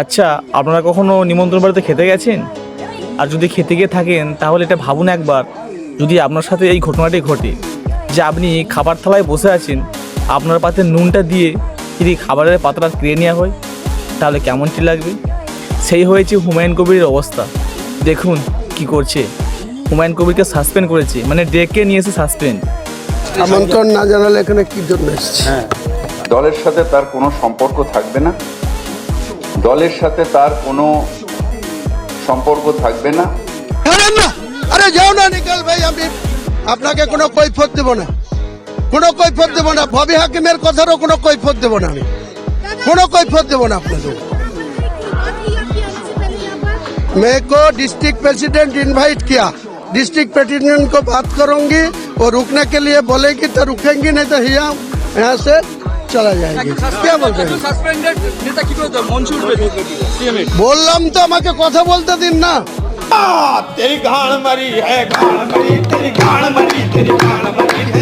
আচ্ছা আপনারা কখনো নিমন্ত্রণ বাড়িতে খেতে গেছেন? আর যদি খেতে গিয়ে থাকেন তাহলে এটা ভাবুন একবার। যদি আপনার সাথে এই ঘটনাটি ঘটে যে আপনি খাবার থালায় বসে আছেন আপনার পাতে নুনটা দিয়ে যদি খাবারের পাত্রটা কেড়ে নেওয়া হয় তাহলে কেমনটি লাগবে? সেই হয়েছে হুমায়ুন কবিরের অবস্থা। দেখুন কি করছে। হুমায়ুন কবিরকে সাসপেন্ড করেছে মানে ডেকে নিয়ে এসে সাসপেন্ড। আমন্ত্রণ না জানালে এখানে কি জন্য এসেছি? দলের সাথে তার কোনো সম্পর্ক থাকবে না। দলের সাথে তার কোনো সম্পর্ক থাকবে না ছাড়েন না আরে যাও না নিকাল ভাই আমি আপনাকে কোনো কৈফত দেব না কোনো কৈফত দেব না ভবি হাকিমের কথারও কোনো কৈফত দেব না আমি কোনো কৈফত দেব না আপনাকে मेरे को डिस्ट्रिक्ट प्रेसिडेंट इनवाइट किया डिस्ट्रिक्ट प्रेसिडेंट को बात करूंगी वो रुकने के लिए बोलेगी तो रुकेंगी नहीं तो यहाँ यहाँ से বললাম তো আমাকে কথা বলতে দিন না। তেরি গান মারি হ্যাঁ গান মারি তেরি গান মারি তেরি গান মারি।